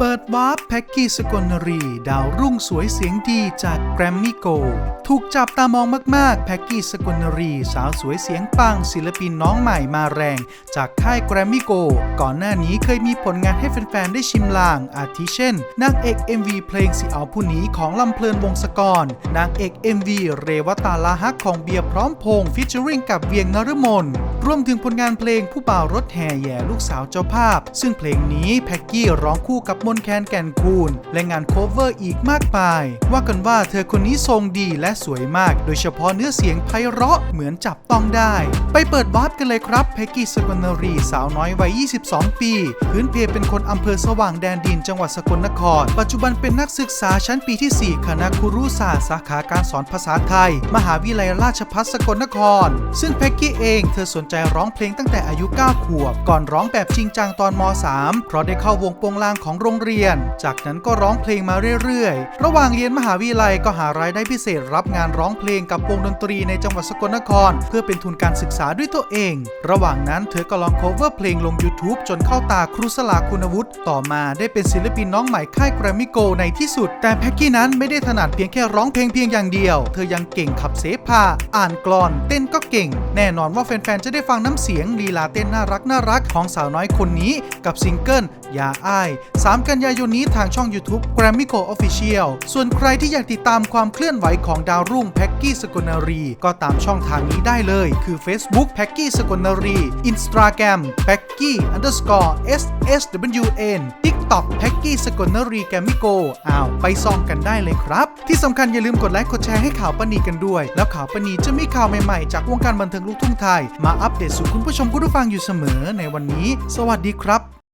เปิด วาร์ปแพ็กกี้สกลนรี ดาวรุ่งสวยเสียงดีจากแกรมมี่โกถูกจับตามองมาก ๆ แพ็กกี้สกลนรี สาวสวยเสียงปัง ศิลปินน้องใหม่มาแรง จากค่ายแกรมมี่โกก่อนหน้านี้เคยมีผลงานให้แฟน ๆ ได้ชิมลาง อาทิเช่นนางเอก MV เพลงสิเอาผู้นี้ของลำเพลินวงศกรนางเอก MV เรวตาลาฮักของเบียร์พร้อมพงฟิชเชอริงกับเวียงนฤมลรวมถึงผลงานเพลงผู้บ่าวรถแห่แย่ลูกสาวเจ้าภาพ ซึ่งเพลงนี้แพ็กกี้ร้องคู่กับมนแคนแก่นคูนและงานโคเวอร์อีกมากมาย ว่ากันว่าเธอคนนี้ทรงดีและสวยมาก โดยเฉพาะเนื้อเสียงไพเราะเหมือนจับต้องได้ ไปเปิดวาร์ปกันเลยครับแพ็กกี้สกลนรีสาวน้อยวัย 22 ปี พื้นเพเป็นคนอำเภอสว่างแดนดินจังหวัดสกลนคร ปัจจุบันเป็นนักศึกษาชั้นปีที่ 4 คณะครุศาสตร์สาขาการสอนภาษาไทย มหาวิทยาลัยราชภัฏสกลนคร ซึ่งแพ็กกี้เองเธอสนใจร้องเพลงตั้งแต่อายุ 9 ขวบ ก่อนร้องแบบจริงจังตอนม .3 เพราะได้เข้าวงโปงลางของโรงเรียนจากนั้นก็ร้องเพลงมาเรื่อยๆ ระหว่างเรียนมหาวิทยาลัยก็หารายได้พิเศษรับงานร้องเพลงกับวงดนตรีในจังหวัดสกลนคร เพื่อเป็นทุนการศึกษาด้วยตัวเอง ระหว่างนั้นเธอก็ลอง cover เพลงลง YouTube จนเข้าตาครูสลาคุณวุฒิต่อมาได้เป็นศิลปินน้องใหม่ค่ายแกรมมี่โกในที่สุด แต่แพ็กกี้นั้นไม่ได้ถนัดเพียงแค่ร้องเพลงเพียงอย่างเดียว เธอยังเก่งขับเสพาอ่านกลอน เต้นก็เก่ง แน่นอนว่าแฟนๆจะได้ฟังน้ำเสียงลีลาเต้นน่ารักน่ารักของสาวน้อยคนนี้กับซิงเกิล ยาอ้าย 3 กันยายนนี้ทางช่อง YouTube Grammy Go Official ส่วนใครที่อยากติดตามความเคลื่อนไหวของดาวรุ่งแพ็กกี้สกลนารี ก็ตามช่องทางนี้ได้เลย คือ Facebook แพ็กกี้สกลนารี Instagram แพ็กกี้ underscore sswn TikTok แพ็กกี้สกลนารีแกมมิโกอ้าวไปส่องกันได้เลยครับ ที่สำคัญอย่าลืมกดไลค์กดแชร์ให้ข่าวปนีกันด้วย แล้วข่าวปนีจะมีข่าวใหม่ๆ จากวงการบันเทิงลูกทุ่งไทย มาอัปเดตสู่คุณผู้ชมคุณผู้ฟังอยู่เสมอในวันนี้ สวัสดีครับ